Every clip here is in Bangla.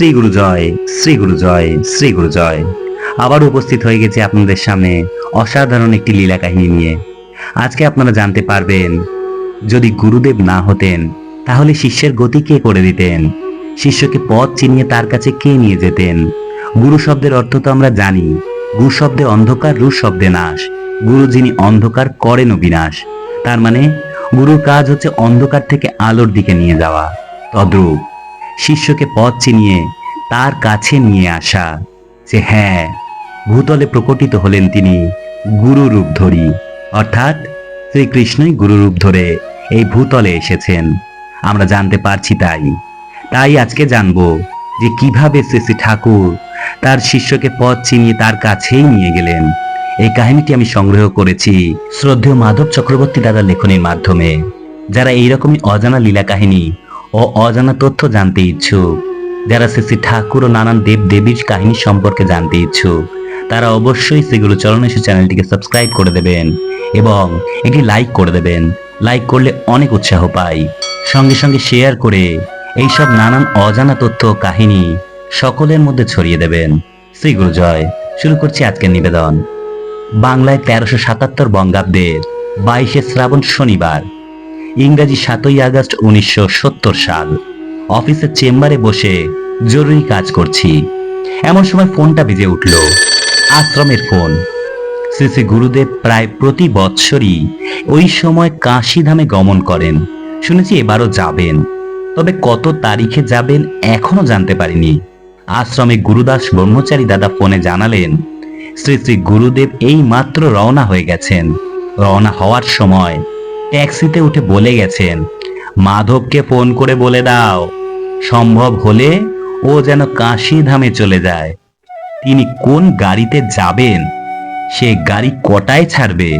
শ্রী গুরু জয়, শ্রী গুরু জয়, শ্রী গুরু জয়। আবার উপস্থিত হয়ে গেছে আপনাদের সামনে অসাধারণ একটি লীলা কাহিনী নিয়ে। আজকে আপনারা জানতে পারবেন, যদি গুরুদেব না হতেন, তাহলে শিষ্যের গতি কে করে দিতেন? শিষ্যকে পথ চিনিয়ে তার কাছে কে নিয়ে যেতেন? গুরু শব্দের অর্থ তো আমরা জানি। গুরু শব্দে অন্ধকার, রু শব্দে নাশ। গুরু যিনি অন্ধকার করেনও বিনাশ। তার মানে গুরুর কাজ হচ্ছে অন্ধকার থেকে আলোর দিকে নিয়ে যাওয়া। তদ্রূপ। শিষ্যকে পথ চিনিয়ে তার কাছে নিয়ে আসা। যে হ্যাঁ ভূতলে প্রকটিত হলেন তিনি গুরু রূপ ধরি। অর্থাৎ শ্রীকৃষ্ণই গুরু রূপ ধরে এই ভূতলে এসেছেন। আমরা জানতে পারছি তাই। তাই আজকে জানব যে কীভাবে শ্রী ঠাকুর তার শিষ্যকে পথ চিনিয়ে তার কাছেই নিয়ে গেলেন। এই কাহিনীটি আমি সংগ্রহ করেছি শ্রদ্ধেয় মাধব চক্রবর্তী দাদার লেখনের মাধ্যমে। যারা এইরকমই অজানা লীলা কাহিনী ও অজানা তথ্য জানতে ইচ্ছুক। যারা শ্রী শ্রী ঠাকুর ও নানান দেব দেবীর কাহিনী সম্পর্কে জানতে ইচ্ছুক, তারা অবশ্যই সেগুলো চরণেশ্বর চ্যানেলটিকে সাবস্ক্রাইব করে দেবেন এবং এটি লাইক করে দেবেন। লাইক করলে অনেক উৎসাহ পাই। সঙ্গে সঙ্গে শেয়ার করে এইসব নানান অজানা তথ্য কাহিনী সকলের মধ্যে ছড়িয়ে দেবেন। শ্রী গুরু জয়। শুরু করছি আজকের নিবেদন। বাংলায় তেরোশো সাতাত্তর বঙ্গাব্দের বাইশে শ্রাবণ শনিবার। ইংরাজি সাতই আগস্ট উনিশশো সত্তর সাল। অফিসের চেম্বারে বসে জরুরি কাজ করছি। এমন সময় ফোনটা বেজে উঠল। আশ্রমের ফোন। শ্রী শ্রী গুরুদেব প্রায় প্রতি বৎসরই ওই সময় কাশি ধামে গমন করেন। শুনেছি এবারও যাবেন। তবে কত তারিখে যাবেন এখনও জানতে পারিনি। আশ্রমে গুরুদাস ব্রহ্মচারী দাদা ফোনে জানালেন, শ্রী শ্রী গুরুদেব এই মাত্র রওনা হয়ে গেছেন। রওনা হওয়ার সময় ট্যাক্সিতে উঠে বলে গেছেন, মাধবকে ফোন করে বলে দাও, সম্ভব হলে ও যেন কাশি ধামে চলে যায়। তিনি কোন গাড়িতে যাবেন, সে গাড়ি কটায় ছাড়বে?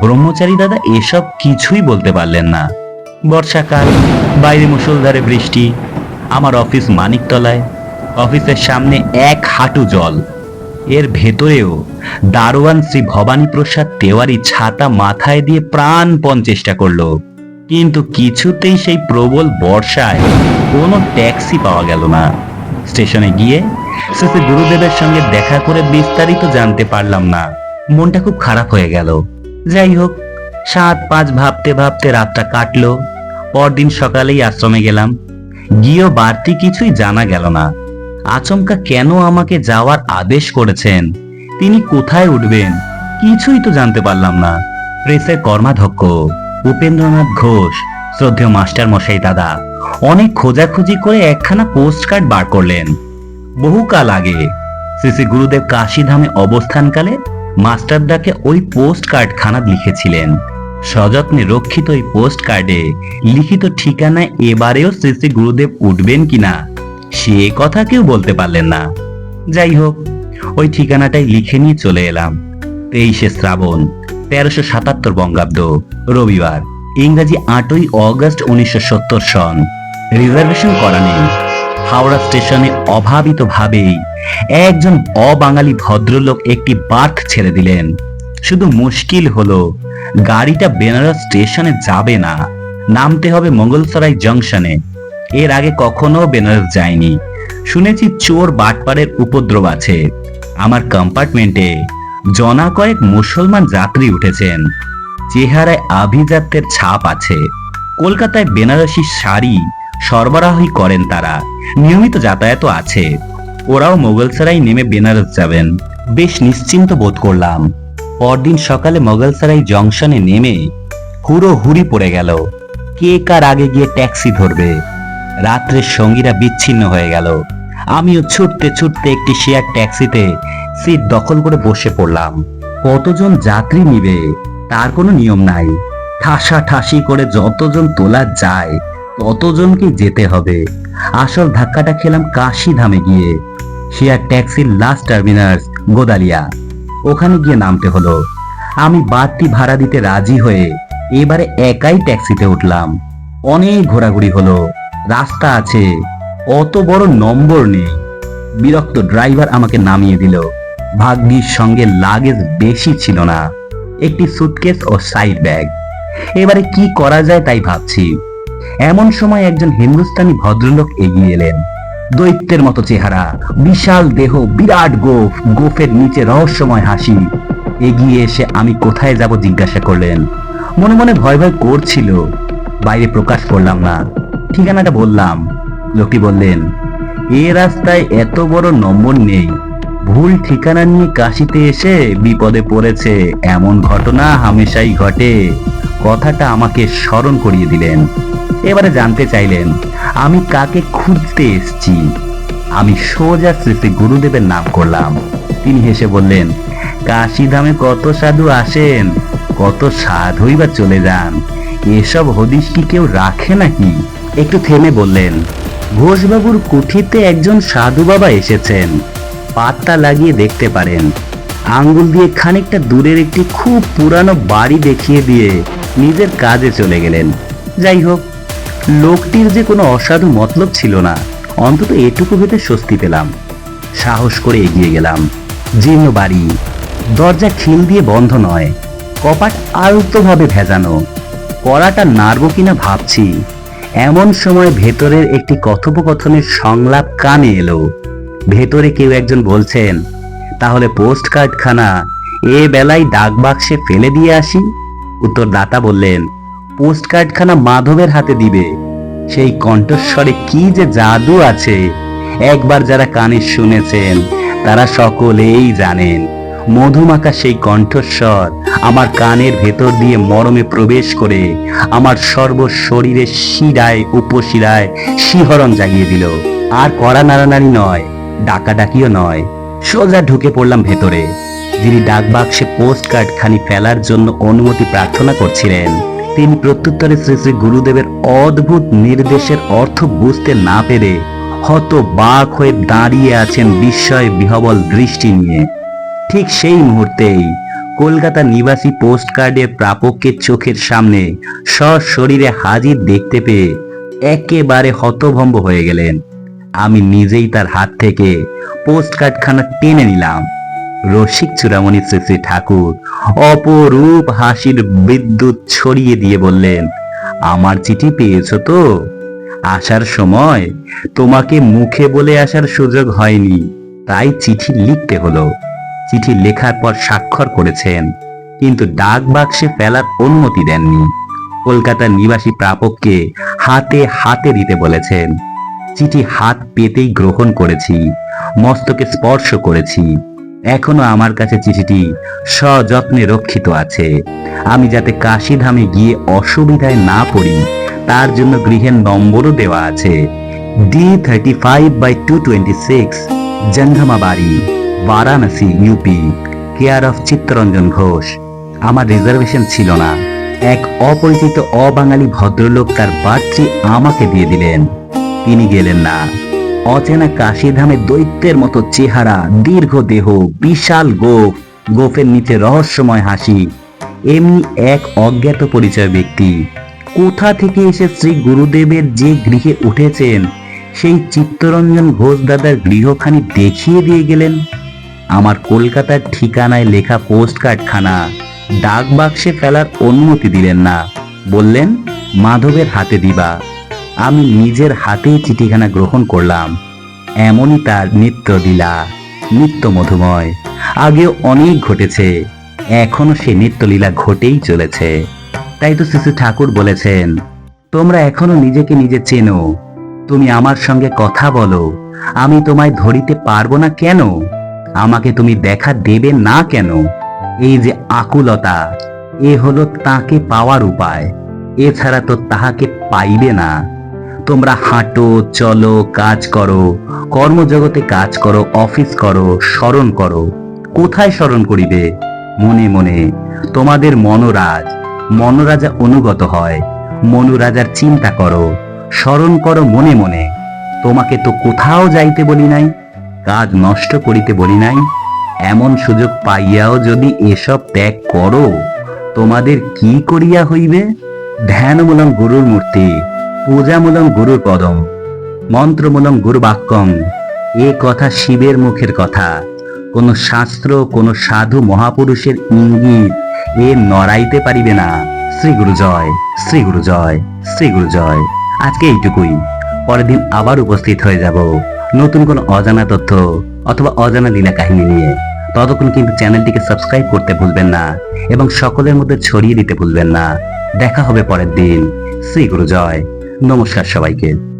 ব্রহ্মচারী দাদা এসব কিছুই বলতে পারলেন না। বর্ষাকাল, বাইরে মুষলধারে বৃষ্টি, আমার অফিস মানিকতলায়, অফিসের সামনে এক হাঁটু জল। এর ভেতরেও দারোয়ান শ্রী ভবানী প্রসাদ তেওয়ারি ছাতা মাথায় দিয়ে প্রাণপণ চেষ্টা করল। কিন্তু কিছুতেই সেই প্রবল বর্ষায় কোনো ট্যাক্সি পাওয়া গেল না। স্টেশনে গিয়ে শেষে গুরুদেবের সঙ্গে দেখা করে বিস্তারিত জানতে পারলাম না। মনটা খুব খারাপ হয়ে গেল। যাই হোক, সাত পাঁচ ভাবতে ভাবতে রাতটা কাটলো। পরদিন সকালেই আশ্রমে গেলাম। গিয়েও বাড়তি কিছুই জানা গেল না। আচমকা কেন আমাকে যাওয়ার আদেশ করেছেন? তিনি কোথায় উঠবেন? কিছুই তো জানতে পারলাম না। প্রেসের কর্মাধ্যক্ষ, উপেন্দ্রনাথ ঘোষ, শ্রদ্ধেয় মাস্টার মশাই দাদা, অনেক খোঁজাখুঁজি করে একখানা পোস্ট কার্ড বার করলেন। বহুকাল আগে শ্রী শ্রী গুরুদেব কাশীধামে অবস্থানকালে মাস্টারদাকে ওই পোস্ট কার্ড খানা লিখেছিলেন। সযত্নে রক্ষিত ওই পোস্ট কার্ডে লিখিত ঠিকানায় এবারেও শ্রী শ্রী গুরুদেব উঠবেন কিনা সে কথা কেউ বলতে পারলেন না। যাই হোক ওই ঠিকানাটাই লিখে নিয়ে চলে এলাম। তেইশে শ্রাবণ, তেরোশো সাতাত্তর বঙ্গাব্দ, রবিবার, ইংরাজি আটই অগস্ট উনিশশো সত্তর সন। রিজার্ভেশন করা নেই। হাওড়া স্টেশনে অভাবিত ভাবেই একজন অবাঙালি ভদ্রলোক একটি বার্থ ছেড়ে দিলেন। শুধু মুশকিল হলো, গাড়িটা বেনারস স্টেশনে যাবে না। নামতে হবে মঙ্গলসরাই জংশনে। এর আগে কখনো বেনারস যায়নি শুনেছি চোর বাটপাড়ের উপদ্রব আছে। আমার কম্পার্টমেন্টে জনা কয়েক মুসলমান যাত্রী উঠেছেন। চেহারায় আভিজাত্যের ছাপ আছে। কলকাতায় বেনারসি শাড়ি সরবরাহই করেন তারা। নিয়মিত যাতায়াত আছে। ওরাও মোগলসরাই নেমে বেনারস যাবেন। বেশ নিশ্চিন্ত বোধ করলাম। পরদিন সকালে মোগলসরাই জংশনে নেমে হুড়ো হুড়ি পড়ে গেল। কে কার আগে গিয়ে ট্যাক্সি ধরবে? রাত্রের সঙ্গীরা বিচ্ছিন্ন হয়ে গেল। আমিও ছুটতে ছুটতে একটি শেয়ার ট্যাক্সিতে সিট দখল করে বসে পড়লাম। কতজন যাত্রী নিবে, তার কোনো নিয়ম নাই। ঠাসা ঠাসি করে যতজন তোলা যায় ততজনকে যেতে হবে? আসল ধাক্কাটা খেলাম কাশি ধামে গিয়ে। শেয়ার ট্যাক্সির লাস্ট টার্মিনাস গোদালিয়া। ওখানে গিয়ে নামতে হলো। আমি বাড়তি ভাড়া দিতে রাজি হয়ে এবারে একাই ট্যাক্সিতে উঠলাম। অনেক ঘোরাঘুরি হলো। রাস্তা আছে। অত বড় নম্বর নেই। বিরক্ত ড্রাইভার আমাকে নামিয়ে দিল। ভাগ্যির সঙ্গে লাগেজ বেশি ছিল না। একটি সুটকেস ও সাইড ব্যাগ এবারে কি করা যায় তাই ভাবছি। এমন সময় একজন হিন্দুস্তানি ভদ্রলোক এগিয়ে এলেন। দৈত্যের মতো চেহারা, বিশাল দেহ, বিরাট গোফ, গোফের নিচে রহস্যময় হাসি। এগিয়ে এসে আমি কোথায় যাব জিজ্ঞাসা করলেন। মনে মনে ভয় ভয় করছিল। বাইরে প্রকাশ করলাম না। ঠিকানাটা বললাম। লোকটি বললেন, এ রাস্তায় এত বড় নম্বর নেই। ভুল ঠিকানা নিয়ে কাশিতে এসে বিপদে পড়েছে। এমন ঘটনা হামেশাই ঘটে। কথাটা আমাকে স্মরণ করিয়ে দিলেন। এবারে জানতে চাইলেন, আমি কাকে খুঁজতে এসেছি? আমি সোজা শ্রী শ্রী গুরুদেবের নাম করলাম। তিনি হেসে বললেন কাশিধামে কত সাধু আসেন, কত সাধুই বা চলে যান। এসব হদিশ কি কেউ রাখে নাকি? একটু থেমে বললেন, ঘোষবাবুর কুঠিতে একজন সাধু বাবা এসেছেন। পাত্তা লাগিয়ে দেখতে পারেন। আঙ্গুল দিয়ে খানিকটা দূরের একটি খুব পুরানো বাড়ি দেখিয়ে দিয়ে নিজের কাজে চলে গেলেন। যাই হোক, লোকটির যে কোনো অসাধু মতলব ছিল না। অন্তত এটুকু ভেবে স্বস্তি পেলাম। সাহস করে এগিয়ে গেলাম। জীর্ণ বাড়ি। দরজা খিল দিয়ে বন্ধ নয়। কপাট আলতোভাবে ভেজানো। কড়াটা নাড়ব কিনা ভাবছি। এমন সময় ভেতরের একটি কথোপকথনের সংলাপ কানে এলো। ভেতরে কেউ একজন বলছেন, তাহলে পোস্ট কার্ডখানা এ বেলায় ডাক বাক্সে ফেলে দিয়ে আসি? উত্তর দাতা বললেন পোস্ট কার্ডখানা মাধবের হাতে দিবে। সেই কণ্ঠস্বরে কি যে জাদু আছে, একবার যারা কানে শুনেছেন, তারা সকলেই জানেন। মধুমাখা সেই কণ্ঠস্বর আমার কানের ভেতর দিয়ে মরমে প্রবেশ করে আমার সর্ব শরীরে শিরায়, উপশিরায় শিহরণ জাগিয়ে দিল। আর কড়া নাড়ানাড়ি নয়, ডাকাডাকিও নয়। সোজা ঢুকে পড়লাম ভেতরে। যিনি ডাকবাক্সে পোস্ট কার্ড খানি ফেলার জন্য অনুমতি প্রার্থনা করছিলেন, তিনি প্রত্যুত্তরে শ্রী শ্রী গুরুদেবের অদ্ভুত নির্দেশের অর্থ বুঝতে না পেরে হত বাক হয়ে দাঁড়িয়ে আছেন বিস্ময় বিহবল দৃষ্টি নিয়ে। ঠিক সেই মুহূর্তেই কলকাতা নিবাসী পোস্ট কার্ডের প্রাপকের চোখের সামনে সশরীরে হাজির দেখতে পেয়ে একেবারে হতভম্ব হয়ে গেলেন। আমি নিজেই তার হাত থেকে পোস্ট কার্ডখানা টেনে নিলাম। রসিক চূড়ামণি শ্রী ঠাকুর অপরূপ হাসির বিদ্যুৎ ছড়িয়ে দিয়ে বললেন, আমার চিঠি পেয়েছ তো? আসার সময় তোমাকে মুখে বলে আসার সুযোগ হয়নি, তাই চিঠি লিখতে হলো। চিঠি লেখার পর স্বাক্ষর করেছেন, কিন্তু ডাক বাক্সে ফেলার অনুমতি দেননি। কলকাতার নিবাসী প্রাপককে হাতে হাতে দিতে বলেছেন, চিঠি হাত পেতেই গ্রহণ করেছি, মস্তকে স্পর্শ করেছি, এখনও আমার কাছে চিঠিটি সযত্নে রক্ষিত আছে। আমি যাতে কাশিধামে গিয়ে অসুবিধায় না পড়ি, তার জন্য গৃহের নম্বরও দেওয়া আছে। D thirty five by two twenty six Jangama Bari Varanasi UP care of Chittaranjan Ghosh আমার রিজার্ভেশন ছিল না। এক অপরিচিত অবাঙালি ভদ্রলোক তার বার্থটি আমাকে দিয়ে দিলেন। তিনি গেলেন না। অচেনা কাশিধামে দৈত্যের মতো চেহারা, দীর্ঘ দেহ, বিশাল গোফ, গোফের নিচে রহস্যময় হাসি। এমনি এক অজ্ঞাত পরিচয় ব্যক্তি। কোথা থেকে এসে শ্রী গুরুদেবের যে গৃহে উঠেছেন, সেই চিত্তরঞ্জন ঘোষ দাদার গৃহখানি দেখিয়ে দিয়ে গেলেন? আমার কলকাতার ঠিকানায় লেখা পোস্ট কার্ডখানা ডাক বাক্সে ফেলার অনুমতি দিলেন না। বললেন, মাধবের হাতে দিবা। আমি নিজের হাতেই চিঠিখানা গ্রহণ করলাম। এমনই তার নিত্য লীলা নিত্য মধুময় আগেও অনেক ঘটেছে, এখনও সে নিত্যলীলা ঘটেই চলেছে। তাই তো শিশু ঠাকুর বলেছেন, তোমরা এখনও নিজেকে নিজে চেনো। তুমি আমার সঙ্গে কথা বলো। আমি তোমায় ধরিতে পারব না কেন? আমাকে তুমি দেখা দেবে না কেন? এই যে আকুলতা, এ হলো তাকে পাওয়ার উপায়। এছাড়া তো তাহাকে পাইবে না। তোমরা হাঁটো, চলো, কাজ করো, কর্মজগতে কাজ করো, অফিস করো, স্মরণ করো। কোথায় স্মরণ করিবে? মনে মনে, তোমাদের মনোরাজ, মনোরাজা অনুগত হয়। মনোরাজার চিন্তা করো, স্মরণ করো মনে মনে। তোমাকে তো কোথাও যাইতে বলি নাই। কাজ নষ্ট করিতে বলি নাই? এমন সুযোগ পাইয়াও যদি এসব ত্যাগ করো, তোমাদের কি করিয়া হইবে? ধ্যানমূলম গুরুর মূর্তি পূজামূলম গুরুর পদম মন্ত্রমূলম গুরু বাক্যম। এ কথা শিবের মুখের কথা। কোন শাস্ত্র, কোন সাধু মহাপুরুষের ইঙ্গিত এ নড়াইতে পারিবে না। শ্রী গুরু জয়, শ্রী গুরু জয়, শ্রী গুরু জয়। আজকে এইটুকুই। পরের দিন আবার উপস্থিত হয়ে যাব। নতুন কোনো অজানা তথ্য অথবা অজানা লীলা কাহিনী নিয়ে ততক্ষণ কিন্তু চ্যানেলটিকে সাবস্ক্রাইব করতে ভুলবেন না এবং সকলের মধ্যে ছড়িয়ে দিতে ভুলবেন না। দেখা হবে পরের দিন। শ্রী গুরু জয় নমস্কার সবাইকে।